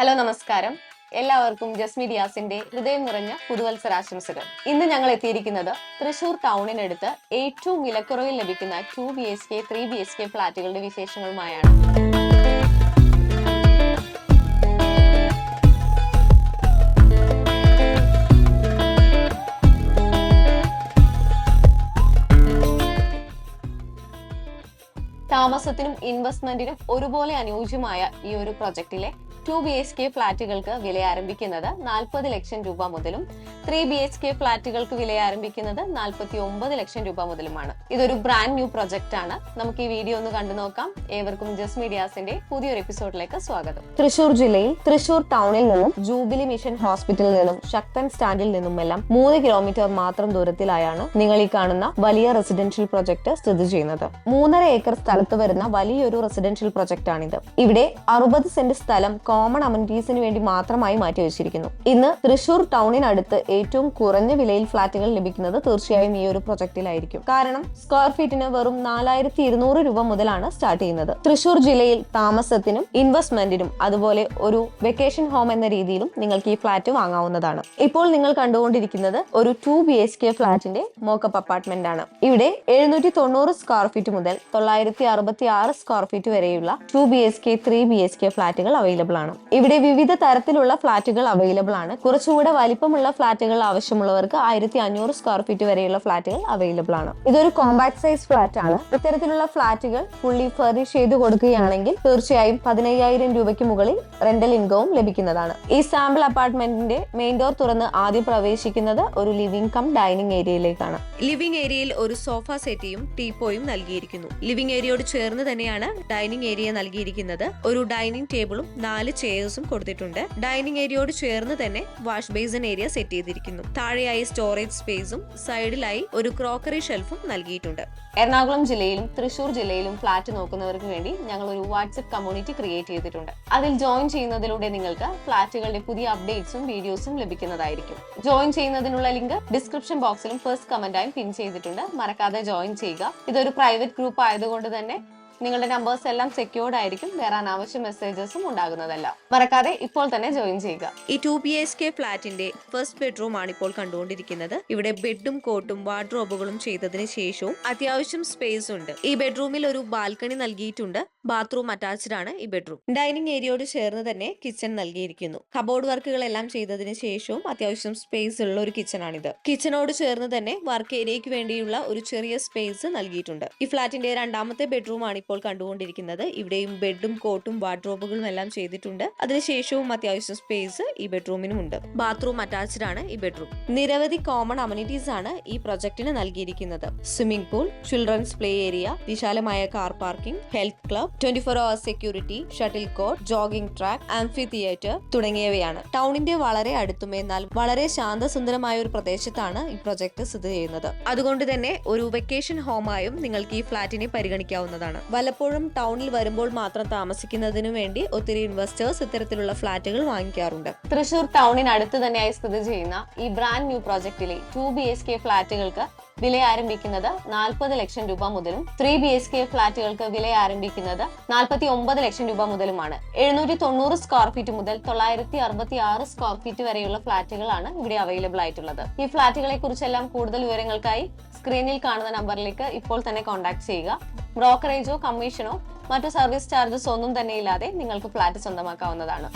Hello നമസ്കാരം. എല്ലാവർക്കും ജസ്മി ഡിയാസിന്റെ ഹൃദയം നിറഞ്ഞ പുതുവത്സരാശംസകൾ ഇന്ന് ഞങ്ങൾ എത്തിയിരിക്കുന്നത് തൃശൂർ ടൗണിനടുത്ത് ഏറ്റവും വിലക്കുറവിൽ ലഭിക്കുന്ന two B H K three B H K ഫ്ളാറ്റുകളുടെ വിശേഷങ്ങളുമായാണ്. താമസത്തിനും ഇൻവെസ്റ്റ്മെന്റിനും ഒരുപോലെ അനുയോജ്യമായ ഈ ഒരു പ്രൊജക്ടിലെ ടു ബി എച്ച് കെ ഫ്ളാറ്റുകൾക്ക് വില ആരംഭിക്കുന്നത് നാൽപ്പത് ലക്ഷം രൂപ മുതലും ത്രീ ബി എച്ച് കെ ഫ്ളാറ്റുകൾക്ക് വില ആരംഭിക്കുന്നത് നാൽപ്പത്തി ഒമ്പത് ലക്ഷം രൂപ മുതലുമാണ്. ഇതൊരു ബ്രാൻഡ് ന്യൂ പ്രൊജക്ട് ആണ്. നമുക്ക് ഈ വീഡിയോ ഒന്ന് കണ്ടു നോക്കാം. ഏവർക്കും ജസ് മീഡിയാസിന്റെ പുതിയൊരു എപ്പിസോഡിലേക്ക് സ്വാഗതം. തൃശൂർ ജില്ലയിൽ തൃശൂർ ടൗണിൽ നിന്നും ജൂബിലി മിഷൻ ഹോസ്പിറ്റലിൽ നിന്നും ശക്തൻ സ്റ്റാൻഡിൽ നിന്നും എല്ലാം മൂന്ന് കിലോമീറ്റർ മാത്രം ദൂരത്തിലായാണ് നിങ്ങൾ ഈ കാണുന്ന വലിയ റെസിഡൻഷ്യൽ പ്രൊജക്ട് സ്ഥിതി ചെയ്യുന്നത്. മൂന്നര ഏക്കർ സ്ഥലത്ത് വരുന്ന വലിയൊരു റെസിഡൻഷ്യൽ പ്രൊജക്ട് ആണിത്. ഇവിടെ അറുപത് സെന്റ് സ്ഥലം കോമൺ അമ്യൂണിറ്റീസിന് വേണ്ടി മാത്രമായി മാറ്റി വെച്ചിരിക്കുന്നു. ഇന്ന് തൃശൂർ ടൗണിനടുത്ത് ഏറ്റവും കുറഞ്ഞ വിലയിൽ ഫ്ളാറ്റുകൾ ലഭിക്കുന്നത് തീർച്ചയായും ഈ ഒരു പ്രൊജക്റ്റിലായിരിക്കും. കാരണം സ്ക്വയർ ഫീറ്റിന് വെറും നാലായിരത്തി ഇരുന്നൂറ് രൂപ മുതലാണ് സ്റ്റാർട്ട് ചെയ്യുന്നത്. തൃശൂർ ജില്ലയിൽ താമസത്തിനും ഇൻവെസ്റ്റ്മെന്റിനും അതുപോലെ ഒരു വെക്കേഷൻ ഹോം എന്ന രീതിയിലും നിങ്ങൾക്ക് ഈ ഫ്ളാറ്റ് വാങ്ങാവുന്നതാണ്. ഇപ്പോൾ നിങ്ങൾ കണ്ടുകൊണ്ടിരിക്കുന്നത് ഒരു ടു ബി എച്ച് കെ ഫ്ളാറ്റിന്റെ മോക്കപ്പ് അപ്പാർട്ട്മെന്റ് ആണ്. ഇവിടെ എഴുന്നൂറ്റി തൊണ്ണൂറ് സ്ക്വയർ ഫീറ്റ് മുതൽ തൊള്ളായിരത്തി അറുപത്തി ആറ് സ്ക്വയർ ഫീറ്റ് വരെയുള്ള two B H K three B H K ഫ്ളാറ്റുകൾ അവൈലബിൾ ആണ്. ഇവിടെ വിവിധ തരത്തിലുള്ള ഫ്ളാറ്റുകൾ അവൈലബിൾ ആണ്. കുറച്ചുകൂടെ വലിപ്പമുള്ള ഫ്ളാറ്റുകൾ ആവശ്യമുള്ളവർക്ക് ആയിരത്തി അഞ്ഞൂറ് സ്ക്വയർ ഫീറ്റ് വരെയുള്ള ഫ്ളാറ്റുകൾ അവൈലബിൾ ആണ്. ഇതൊരു കോമ്പാക്ട് സൈസ് ഫ്ളാറ്റ് ആണ്. ഇത്തരത്തിലുള്ള ഫ്ളാറ്റുകൾ ഫുള്ളി ഫർണിഷ് ചെയ്ത് കൊടുക്കുകയാണെങ്കിൽ തീർച്ചയായും പതിനയ്യായിരം രൂപയ്ക്ക് മുകളിൽ റെന്റൽ ഇൻകവും ലഭിക്കുന്നതാണ്. ഈ സാമ്പിൾ അപ്പാർട്ട്മെന്റിന്റെ മെയിൻ ഡോർ തുറന്ന് ആദ്യം പ്രവേശിക്കുന്നത് ഒരു ലിവിംഗ് കം ഡൈനിങ് ഏരിയയിലേക്കാണ് ലിവിംഗ് ഏരിയയിൽ ഒരു സോഫ സെറ്റിയും ടീപ്പോയും നൽകിയിരിക്കുന്നു. ലിവിംഗ് ഏരിയയോട് ചേർന്ന് തന്നെയാണ് ഡൈനിങ് ഏരിയ നൽകിയിരിക്കുന്നത്. ഒരു ഡൈനിങ് ടേബിളും നാല് ചെയർസും കൊടുത്തിട്ടുണ്ട്. ഡൈനിങ് ഏരിയയോട് ചേർന്ന് തന്നെ വാഷ് ബേസിൻ ഏരിയ സെറ്റ് ചെയ്തിരിക്കുന്നു. താഴെയായി സ്റ്റോറേജ് സ്പേസും സൈഡിലായി ഒരു ക്രോക്കറി ഷെൽഫും നൽകിയിട്ടുണ്ട്. എറണാകുളം ജില്ലയിലും തൃശൂർ ജില്ലയിലും ഫ്ലാറ്റ് നോക്കുന്നവർക്ക് വേണ്ടി ഞങ്ങൾ ഒരു വാട്സ്ആപ്പ് കമ്മ്യൂണിറ്റി ക്രിയേറ്റ് ചെയ്തിട്ടുണ്ട്. അതിൽ ജോയിൻ ചെയ്യുന്നതിലൂടെ നിങ്ങൾക്ക് ഫ്ലാറ്റുകളുടെ പുതിയ അപ്ഡേറ്റ്സും വീഡിയോസും ലഭിക്കുന്നതായിരിക്കും. ജോയിൻ ചെയ്യുന്നതിനുള്ള ലിങ്ക് ഡിസ്ക്രിപ്ഷൻ ബോക്സിലും ഫസ്റ്റ് കമന്റായും പിൻ ചെയ്തിട്ടുണ്ട്. മറക്കാതെ ജോയിൻ ചെയ്യുക. ഇതൊരു പ്രൈവറ്റ് ഗ്രൂപ്പ് ആയതുകൊണ്ട് തന്നെ നിങ്ങളുടെ നമ്പേഴ്സ് എല്ലാം സെക്യൂർഡ് ആയിരിക്കും. വേറെ അനാവശ്യ മെസ്സേജസും ഉണ്ടാകുന്നതല്ല. മറക്കാതെ ഇപ്പോൾ തന്നെ ജോയിൻ ചെയ്യുക. ഈ ടു ബി എച്ച് കെ ഫ്ലാറ്റിന്റെ ഫസ്റ്റ് ബെഡ്റൂം ആണ് ഇപ്പോൾ കണ്ടുകൊണ്ടിരിക്കുന്നത്. ഇവിടെ ബെഡും കോട്ടും വാർഡ്രോബുകളും ചെയ്തതിന് ശേഷവും അത്യാവശ്യം സ്പേസ് ഉണ്ട്. ഈ ബെഡ്റൂമിൽ ഒരു ബാൽക്കണി നൽകിയിട്ടുണ്ട്. ബാത്റൂം അറ്റാച്ച്ഡ് ആണ് ഈ ബെഡ്റൂം ഡൈനിങ് ഏരിയയോട് ചേർന്ന് തന്നെ കിച്ചൺ നൽകിയിരിക്കുന്നു. കബോർഡ് വർക്കുകളെല്ലാം ചെയ്തതിന് ശേഷവും അത്യാവശ്യം സ്പേസ് ഉള്ള ഒരു കിച്ചൺ ആണിത്. കിച്ചണോട് ചേർന്ന് തന്നെ വർക്ക് ഏരിയയ്ക്ക് വേണ്ടിയുള്ള ഒരു ചെറിയ സ്പേസ് നൽകിയിട്ടുണ്ട്. ഈ ഫ്ലാറ്റിന്റെ രണ്ടാമത്തെ ബെഡ്റൂം ആണ് ഇപ്പോൾ കണ്ടുകൊണ്ടിരിക്കുന്നത്. ഇവിടെയും ബെഡും കോട്ടും വാർഡ്രോബുകളും എല്ലാം ചെയ്തിട്ടുണ്ട്. അതിനുശേഷവും അത്യാവശ്യം സ്പേസ് ഈ ബെഡ്റൂമിനും ഉണ്ട്. ബാത്റൂം അറ്റാച്ച്ഡ് ആണ് ഈ ബെഡ്റൂം നിരവധി കോമൺ അമ്യൂണിറ്റീസ് ആണ് ഈ പ്രൊജക്ടിന് നൽകിയിരിക്കുന്നത്. Swimming pool children's play area വിശാലമായ car parking health club twenty four hour security shuttle court jogging track amphitheatre തുടങ്ങിയവയാണ്. ടൗണിന്റെ വളരെ അടുത്തും എന്നാൽ വളരെ ശാന്തസുന്ദരമായ ഒരു പ്രദേശത്താണ് ഈ പ്രൊജക്ട് സ്ഥിതി ചെയ്യുന്നത്. അതുകൊണ്ട് തന്നെ ഒരു വെക്കേഷൻ ഹോമായും നിങ്ങൾക്ക് ഈ ഫ്ളാറ്റിനെ പരിഗണിക്കാവുന്നതാണ്. വല്ലപ്പോഴും ടൗണിൽ വരുമ്പോൾ മാത്രം താമസിക്കുന്നതിനു വേണ്ടി ഒത്തിരി ഇൻവെസ്റ്റേഴ്സ് ഇത്തരത്തിലുള്ള ഫ്ളാറ്റുകൾ വാങ്ങിക്കാറുണ്ട്. തൃശൂർ ടൗണിനടുത്ത് തന്നെയായി സ്ഥിതി ചെയ്യുന്ന ഈ ബ്രാൻഡ് ന്യൂ പ്രോജക്റ്റിലെ ടു ബി എസ് കെ ഫ്ളാറ്റുകൾക്ക് വില ആരംഭിക്കുന്നത് നാൽപ്പത് ലക്ഷം രൂപ മുതലും ത്രീ ബി എസ് കെ ഫ്ളാറ്റുകൾക്ക് വില ആരംഭിക്കുന്നത് നാൽപ്പത്തി ഒമ്പത് ലക്ഷം രൂപ മുതലുമാണ്. എഴുന്നൂറ്റി തൊണ്ണൂറ് സ്ക്വയർ ഫീറ്റ് മുതൽ തൊള്ളായിരത്തി അറുപത്തി ആറ് സ്ക്വയർ ഫീറ്റ് വരെയുള്ള ഫ്ളാറ്റുകളാണ് ഇവിടെ അവൈലബിൾ ആയിട്ടുള്ളത്. ഈ ഫ്ളാറ്റുകളെ കുറിച്ചെല്ലാം കൂടുതൽ വിവരങ്ങൾക്കായി സ്ക്രീനിൽ കാണുന്ന നമ്പറിലേക്ക് ഇപ്പോൾ തന്നെ കോൺടാക്ട് ചെയ്യുക. ബ്രോക്കറേജോ കമ്മീഷനോ മറ്റു സർവീസ് ചാർജസ് ഒന്നും തന്നെ ഇല്ലാതെ നിങ്ങൾക്ക് ഫ്ളാറ്റ് സ്വന്തമാക്കാവുന്നതാണ്.